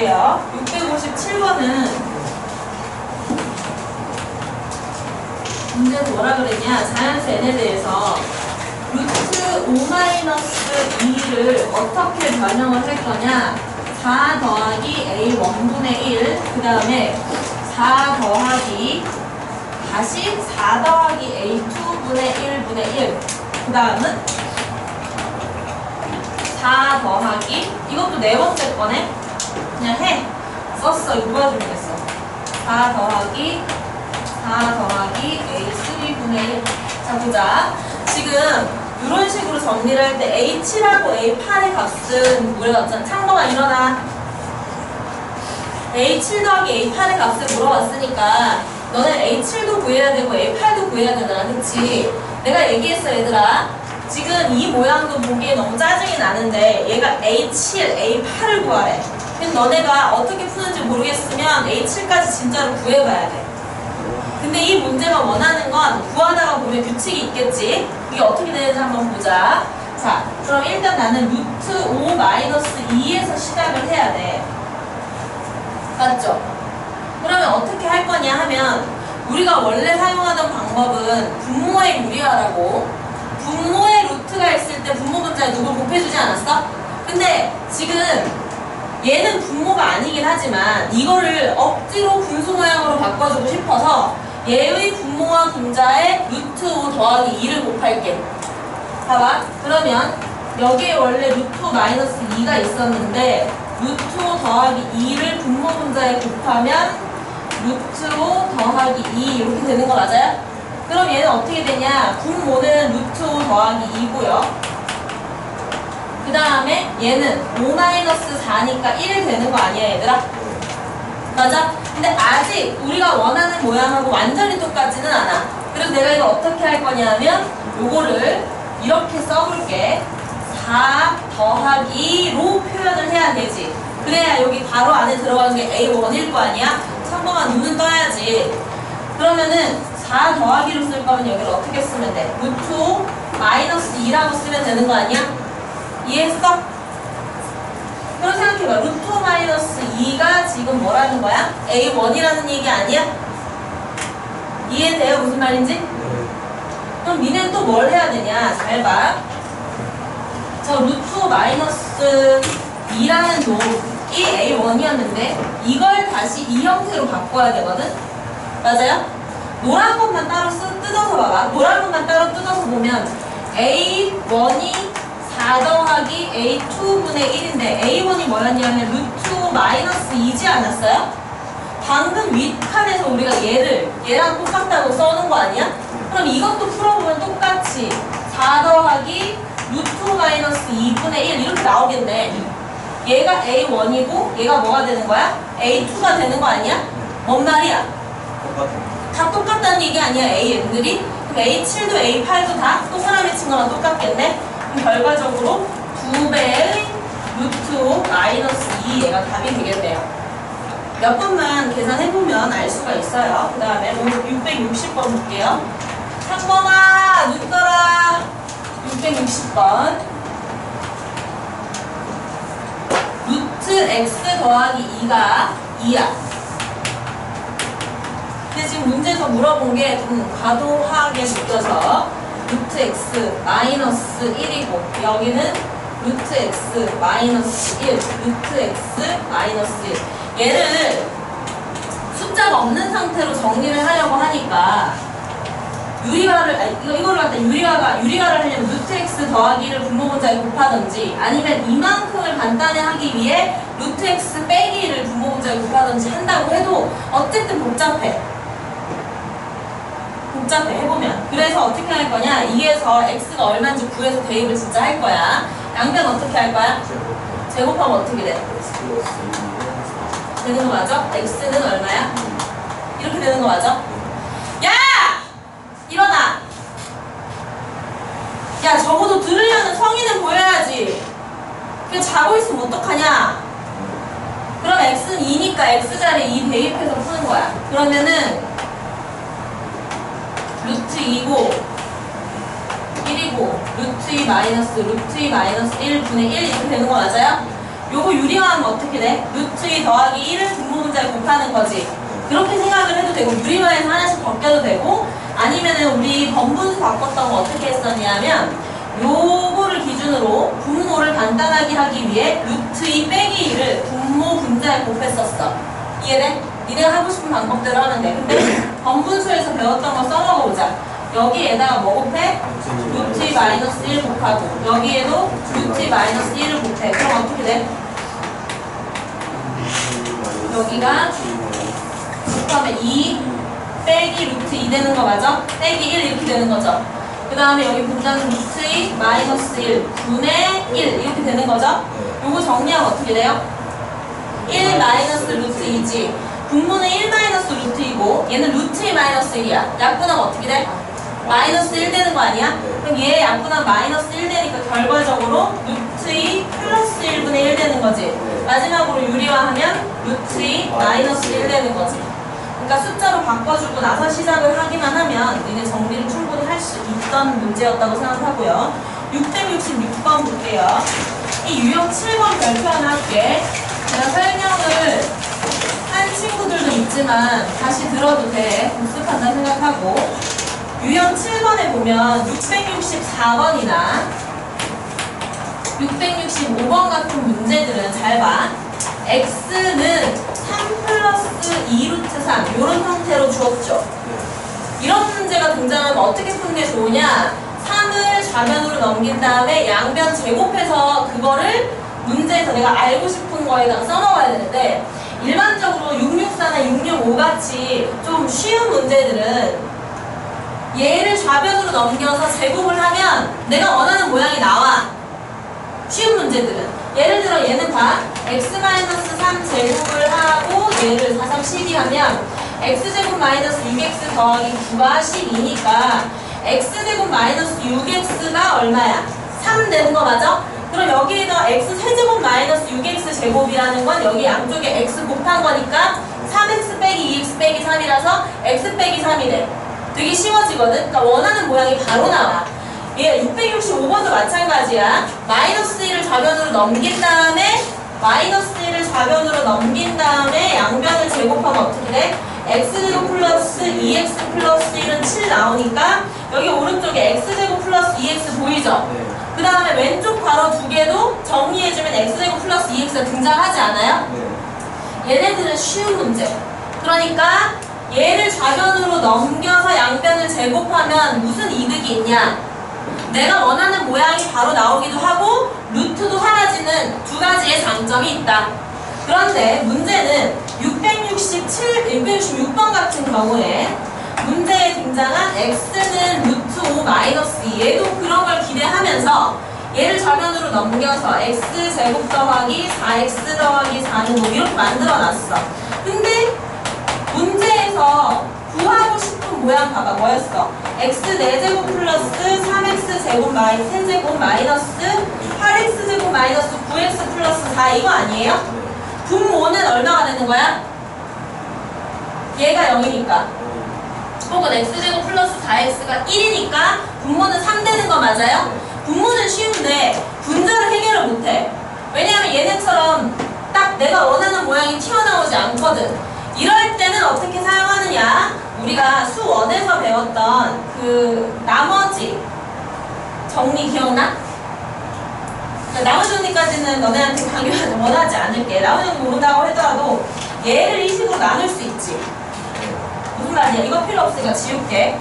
볼게요. 657번은 문제에서 뭐라 그랬냐? 자연수 n에 대해서 루트 5-2를 어떻게 변형을 할 거냐? 4 더하기 a 1분의 1, 그 다음에 4 더하기 다시 4 더하기 a 2분의 1분의 1, 그 다음은 4 더하기 이것도 네 번째 거네? 그냥 해. 썼어. 이거 누가 준비했어? 4 더하기 4 더하기 A3분의 1. 자, 보자. 지금 이런 식으로 정리를 할때 A7하고 A8의 값은 물어봤잖아. 창모가 일어나. A7 더하기 A8의 값을 물어봤으니까 너네 A7도 구해야 되고 A8도 구해야 되잖아. 그치? 내가 얘기했어, 얘들아. 지금 이 모양도 보기에 너무 짜증이 나는데 얘가 A7, A8을 구하래. 근데 너네가 어떻게 푸는지 모르겠으면 A7까지 진짜로 구해봐야 돼. 근데 이 문제만 원하는 건 구하다가 보면 규칙이 있겠지. 이게 어떻게 되는지 한번 보자. 자, 그럼 일단 나는 루트 5 마이너스 2에서 시작을 해야 돼. 맞죠? 그러면 어떻게 할 거냐 하면 우리가 원래 사용하던 방법은 분모의 무리화라고 분모의 루트가 있을 때 분모 분자에 누굴 곱해주지 않았어? 근데 지금 얘는 분모가 아니긴 하지만 이거를 억지로 분수 모양으로 바꿔주고 싶어서 얘의 분모와 분자에 루트 5 더하기 2를 곱할게. 봐봐. 그러면 여기에 원래 루트 5 마이너스 2가 있었는데 루트 5 더하기 2를 분모 분자에 곱하면 루트 5 더하기 2 이렇게 되는 거 맞아요? 그럼 얘는 어떻게 되냐? 분모는 루트 5 더하기 2고요. 그 다음에 얘는 5 마이너스 4니까 1 되는 거 아니야 얘들아? 맞아? 근데 아직 우리가 원하는 모양하고 완전히 똑같지는 않아. 그래서 내가 이거 어떻게 할 거냐면 요거를 이렇게 써볼게. 4 더하기 로 표현을 해야 되지. 그래야 여기 바로 안에 들어가는 게 A1일 거 아니야? 참고만 눈은 떠야지. 그러면은 4 더하기로 쓸 거면 여기를 어떻게 쓰면 돼? 루트 5 마이너스 2라고 쓰면 되는 거 아니야? 이해했어? 그럼 생각해봐. 루트 5 마이너스 2가 지금 뭐라는 거야? A1이라는 얘기 아니야? 이해돼요? 무슨 말인지? 그럼 니네는 또뭘 해야 되냐? 잘 봐. 저 루트 5 마이너스 2라는 놈이 A1이었는데 이걸 다시 이 형태로 바꿔야 되거든? 맞아요? 노란 것만 따로 쓰, 뜯어서 봐봐. 노란 것만 따로 뜯어서 보면 A1이 4 더하기 A2분의 1인데 A1이 뭐였냐면 루트 5 마이너스 2지 않았어요? 방금 윗칸에서 우리가 얘를 얘랑 똑같다고 써놓은 거 아니야? 그럼 이것도 풀어보면 똑같이 4 더하기 루트 5 마이너스 2분의 1 이렇게 나오겠네. 얘가 A1이고 얘가 뭐가 되는 거야? A2가 되는 거 아니야? 뭔 말이야? 다 똑같다는 얘기 아니야 An들이? 그럼 A7도 A8도 다 동그라미 친 거랑 똑같겠네? 그럼 결과적으로 2배의 루트 5 마이너스 2 얘가 답이 되겠네요. 몇 번만 계산해보면 알 수가 있어요. 그 다음에 오늘 660번 볼게요. 3번아 눈 떠라. 660번. 루트 x 더하기 2가 2야. 근데 지금 문제에서 물어본 게 좀 과도하게 느껴서 루트 x 마이너스 1이고 여기는 루트 x 마이너스 1 루트 x 마이너스 1 얘를 숫자가 없는 상태로 정리를 하려고 하니까 유리화를 아니 이거 이거를 갖다 유리화가 유리화를 하려면 루트 x 더하기를 분모분자에 곱하든지 아니면 이만큼을 간단히 하기 위해 루트 x 빼기를 분모분자에 곱하든지 한다고 해도 어쨌든 복잡해. 복잡해 해보면. 그래서 어떻게 할 거냐? 2에서 x가 얼마인지 구해서 대입을 진짜 할 거야 양변 어떻게 할 거야? 제곱하면 어떻게 돼? 되는 거 맞아? x는 얼마야? 이렇게 되는 거 맞아? 야! 일어나! 야 적어도 들으려는 성의는 보여야지 그냥 자고 있으면 어떡하냐 그럼 x는 2니까 x자리에 2 대입해서 푸는 거야 그러면은 루트 2고 1이고 루트 2 마이너스 루트 2 마이너스 1 분의 1 이렇게 되는 거 맞아요? 요거 유리화하면 어떻게 돼? 루트 2 더하기 1을 분모 문자에 곱하는 거지. 그렇게 생각을 해도 되고 유리화에서 하나씩 벗겨도 되고 아니면은 우리 번분수 바꿨던 거 어떻게 했었냐면 요거를 기준으로 분모를 간단하게 하기 위해 루트 2 빼기 1을 분모 분자에 곱했었어. 이해돼? 니네가 하고 싶은 방법대로 하면 돼. 근데 번분수에서 배웠던 거 써먹어보자. 여기에다가 뭐 곱해? 루트 2 마이너스 1 곱하고 여기에도 루트 2 마이너스 1을 곱해. 그럼 어떻게 돼? 여기가 곱하면 2 빼기 루트 2 되는 거 맞아? 빼기 1 이렇게 되는 거죠. 그 다음에 여기 분자는 루트 2 마이너스 1 분의 1 이렇게 되는 거죠. 요거 정리하면 어떻게 돼요? 1 마이너스 루트 2지. 분모는 1 마이너스 루트 2고 얘는 루트 2 마이너스 1이야. 약분하면 어떻게 돼? 마이너스 1 되는 거 아니야? 그럼 얘 약분하면 마이너스 1 되니까 결과적으로 루트 2 플러스 1분의 1 되는 거지. 마지막으로 유리화하면 루트 2 마이너스 1 되는 거지. 그러니까 숫자로 바꿔주고 나서 시작을 하기만 하면 이게 정리를 충분히 할 수 있던 문제였다고 생각하고요. 666번 볼게요. 이 유형 7번 별표 하나 할게. 제가 설명을 한 친구들도 있지만 다시 들어도 돼. 복습한다 생각하고. 유형 7번에 보면 664번이나 665번 같은 문제들은 잘 봐. x는 3 플러스 2루트 3 이런 형태로 주었죠. 이런 문제가 등장하면 어떻게 푸는 게 좋으냐? 3을 좌변으로 넘긴 다음에 양변 제곱해서 그거를 문제에서 내가 알고 싶은 거에다가 써먹어야 되는데 일반적으로 664나 665 같이 좀 쉬운 문제들은 얘를 좌변으로 넘겨서 제곱을 하면 내가 원하는 모양이 나와. 쉬운 문제들은. 예를 들어 얘는 다 x-3 제곱을 하고 얘를 4, 3, 12 하면 x제곱 마이너스 6x 더하기 9가 12니까 x제곱 마이너스 6x가 얼마야? 3 되는 거 맞아? 그럼 여기에다 x 세제곱 마이너스 6x 제곱이라는 건 여기 양쪽에 x 곱한 거니까 3x 빼기 2x 빼기 3이라서 x 빼기 3이네. 되게 쉬워지거든? 그러니까 원하는 모양이 바로 나와. 얘 665번도 마찬가지야. 마이너스 1을 좌변으로 넘긴 다음에 마이너스 1을 좌변으로 넘긴 다음에 양변을 제곱하면 어떻게 돼? x제곱 플러스 2x 플러스 1은 7 나오니까 여기 오른쪽에 x제곱 플러스 2x 보이죠? 그 다음에 왼쪽 괄호 두 개도 정리해주면 x제곱 플러스 2x가 등장하지 않아요? 얘네들은 쉬운 문제. 그러니까 얘를 좌변으로 넘겨서 양변을 제곱하면 무슨 이득이 있냐? 내가 원하는 모양이 바로 나오기도 하고 루트도 사라지는 두 가지의 장점이 있다. 그런데 문제는 667, 666번 같은 경우에 문제에 등장한 x는 루트 5 마이너스 2 얘도 그런 걸 기대하면서 얘를 좌변으로 넘겨서 x 제곱 더하기 4x 더하기 4는 5 이렇게 만들어 놨어. 근데 문제에서 구하고 싶은 모양 봐봐 뭐였어? x 4제곱 플러스 3x 제곱 마이 3제곱 마이너스 8x 제곱 마이너스 9x 플러스 4 이거 아니에요? 분모는 얼마가 되는 거야? 얘가 0이니까 혹은 x제곱 플러스 4x가 1이니까 분모는 3 되는 거 맞아요? 분모는 쉬운데 분자를 해결을 못해 왜냐하면 얘네처럼 딱 내가 원하는 모양이 튀어나오지 않거든 이럴 어떻게 사용하느냐? 우리가 수원에서 배웠던 그 나머지 정리 기억나? 나머지 정리까지는 너네한테 강요하지 원하지 않을게. 나머지 정리 모른다고 하더라도 얘를 이 식으로 나눌 수 있지. 무슨 말이야? 이거 필요 없으니까 지울게.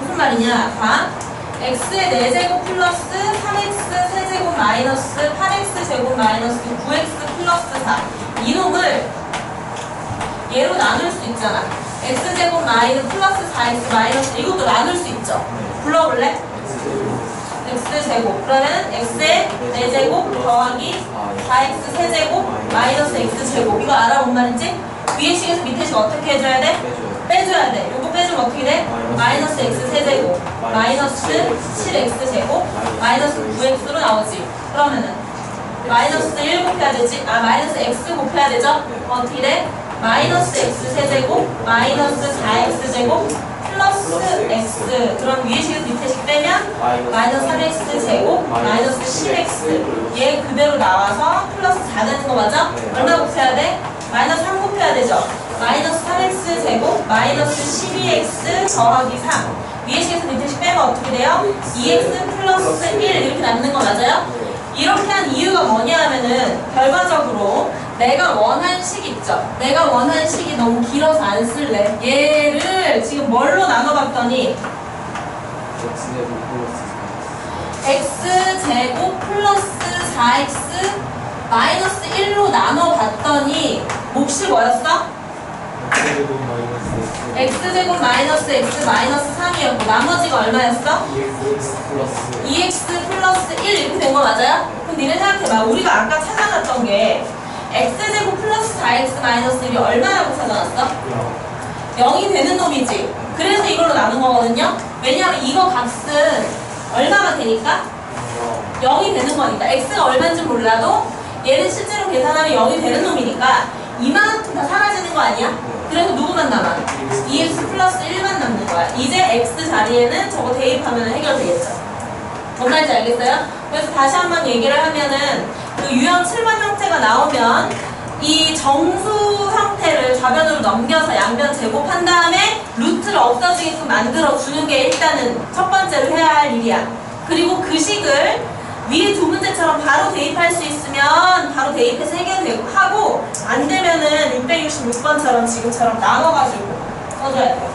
무슨 말이냐? 봐 x의 4제곱 플러스 3x 세제곱 마이너스 8x 제곱 마이너스 9x 플러스 4 이놈을 얘로 나눌 수 있잖아 x제곱 마이너스 플러스 4x 마이너스 이것도 나눌 수 있죠 불러볼래? x제곱 그러면 x의 4제곱 더하기 4x 세제곱 마이너스 x제곱 이거 알아 뭔 말인지? 위에 식에서 밑에 식 어떻게 해줘야 돼? 빼줘야 돼. 빼주면 어떻게 돼? 마이너스 x 세제곱 마이너스 7x 제곱 마이너스 9x로 나오지. 그러면은 마이너스 1 곱해야 되지? 아 마이너스 x 곱해야 되죠? 어떻게 돼? 마이너스 x 세제곱 마이너스 4x 제곱 플러스 x 그럼 위에 식에서 밑에 식 빼면 마이너스 3x 제곱 마이너스 10x 얘 그대로 나와서 플러스 4 되는 거 맞아? 네. 얼마 곱해야 돼? 마이너스 3 곱해야 되죠? 마이너스 3x 제곱 마이너스 12x 더하기 3 위에 식에서 밑에 식 빼면 어떻게 돼요? 2x 플러스 1 이렇게 남는 거 맞아요? 이렇게 한 이유가 뭐냐 하면은 결과적으로 내가 원한 식 있죠? 내가 원한 식이 너무 길어서 안 쓸래 얘를 지금 뭘로 나눠봤더니 x제곱 플러스 4x 마이너스 1로 나눠봤더니 몫이 뭐였어? X제곱 마이너스 x 마이너스 3이었고 나머지가 얼마였어? 2x 플러스 1 이렇게 된 거 맞아요? 그럼 니네 생각해봐 우리가 아까 찾아놨던 게 x제곱 플러스 4x 마이너스 1이 얼마라고 찾아놨어? 0이 되는 놈이지 그래서 이걸로 나눈 거거든요 왜냐하면 이거 값은 얼마가 되니까? 0 이 되는 거니까 x가 얼마인지 몰라도 얘는 실제로 계산하면 0이 되는 놈이니까 이만큼 다 사라지는 거 아니야? 그래서 누구만 남아? 2x 플러스 1만 남는 거야 이제 x 자리에는 저거 대입하면 해결되겠죠 뭔 말인지 알겠어요? 그래서 다시 한번 얘기를 하면은 그 유형 7번 형태가 나오면 이 정수 형태를 좌변으로 넘겨서 양변 제곱한 다음에 루트를 없어지게끔 만들어 주는 게 일단은 첫 번째로 해야 할 일이야. 그리고 그 식을 위에 두 문제처럼 바로 대입할 수 있으면 바로 대입해서 해결되고 하고 안 되면은 666번처럼 지금처럼 나눠가지고 써줘야 돼.